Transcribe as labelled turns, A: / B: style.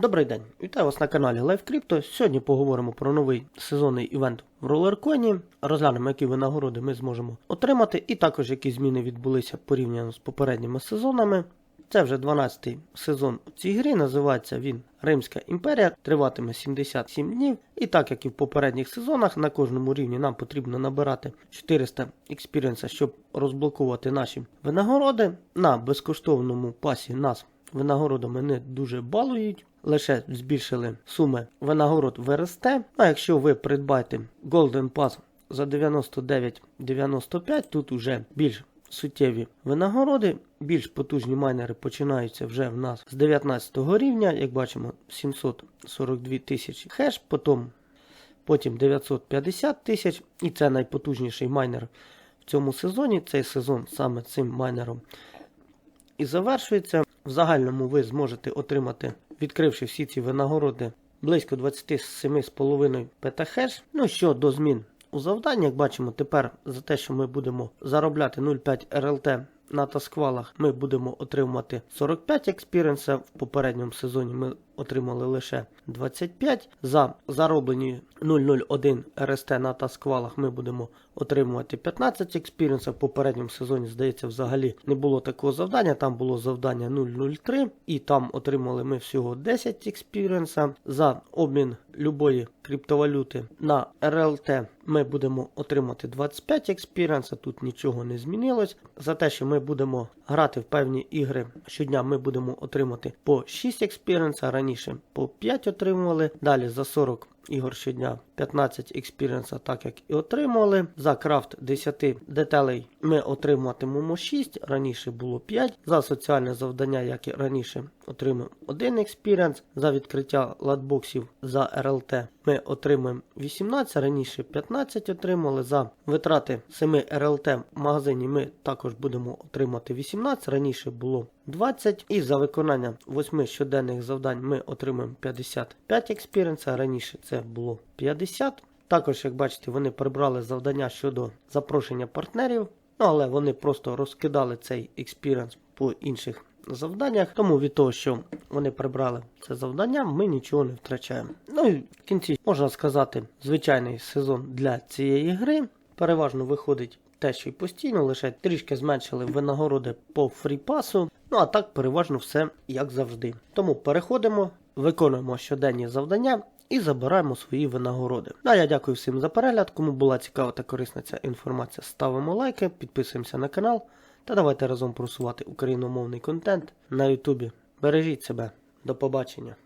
A: Добрий день, вітаю вас на каналі Live Crypto. Сьогодні поговоримо про новий сезонний івент в ролерконі. Розглянемо, які винагороди ми зможемо отримати, і також які зміни відбулися порівняно з попередніми сезонами. Це вже 12-й сезон у цій грі. Називається він Римська імперія. Триватиме 77 днів. І так як і в попередніх сезонах, на кожному рівні нам потрібно набирати 400 експіріенса, щоб розблокувати наші винагороди. На безкоштовному пасі нас винагородами не дуже балують. Лише збільшили суми винагород в РСТ. А якщо ви придбаєте Golden Pass за 99,95, тут уже більш суттєві винагороди, більш потужні майнери починаються вже в нас з 19 рівня, як бачимо, 742 тисячі хеш, потім, потім 950 тисяч, і це найпотужніший майнер в цьому сезоні. Цей сезон саме цим майнером і завершується. В загальному ви зможете отримати, відкривши всі ці винагороди, близько 27,5 петахеш. Ну що до змін у завданні, як бачимо, тепер за те, що ми будемо заробляти 0,5 РЛТ на тасквалах, ми будемо отримувати 45 експіренса. В попередньому сезоні ми отримали лише 25. За зароблені 0,01 РСТ на тасквалах ми будемо отримувати 15 експіренса. В попередньому сезоні, здається, взагалі не було такого завдання. Там було завдання 0,03 і там отримали ми всього 10 експіренса. За обмін любої криптовалюти на РЛТ ми будемо отримати 25 експіренса. Тут нічого не змінилось. За те, що ми будемо грати в певні ігри щодня, ми будемо отримати по 6 експіренса. Раніше по 5 отримували. Далі за 40 ігор щодня 15 експіріенса, так як і отримували. За крафт 10 деталей ми отримуватимемо 6, раніше було 5. За соціальне завдання, як і раніше, отримуємо 1 експіріенс. За відкриття латбоксів за РЛТ ми отримуємо 18, раніше 15 отримали. За витрати 7 РЛТ в магазині ми також будемо отримати 18, раніше було 20. І за виконання 8 щоденних завдань ми отримуємо 55 експіріенса, раніше це було 50. Також, як бачите, вони прибрали завдання щодо запрошення партнерів, ну, але вони просто розкидали цей експіріенс по інших завданнях. Тому від того, що вони прибрали це завдання, ми нічого не втрачаємо. Ну і в кінці можна сказати, звичайний сезон для цієї гри. Переважно виходить те, що й постійно, лише трішки зменшили винагороди по фріпасу. Ну а так переважно все як завжди. Тому переходимо, виконуємо щоденні завдання. І забираємо свої винагороди. А я дякую всім за перегляд. Кому була цікава та корисна ця інформація, ставимо лайки, підписуємося на канал та давайте разом просувати україномовний контент на Ютубі. Бережіть себе. До побачення.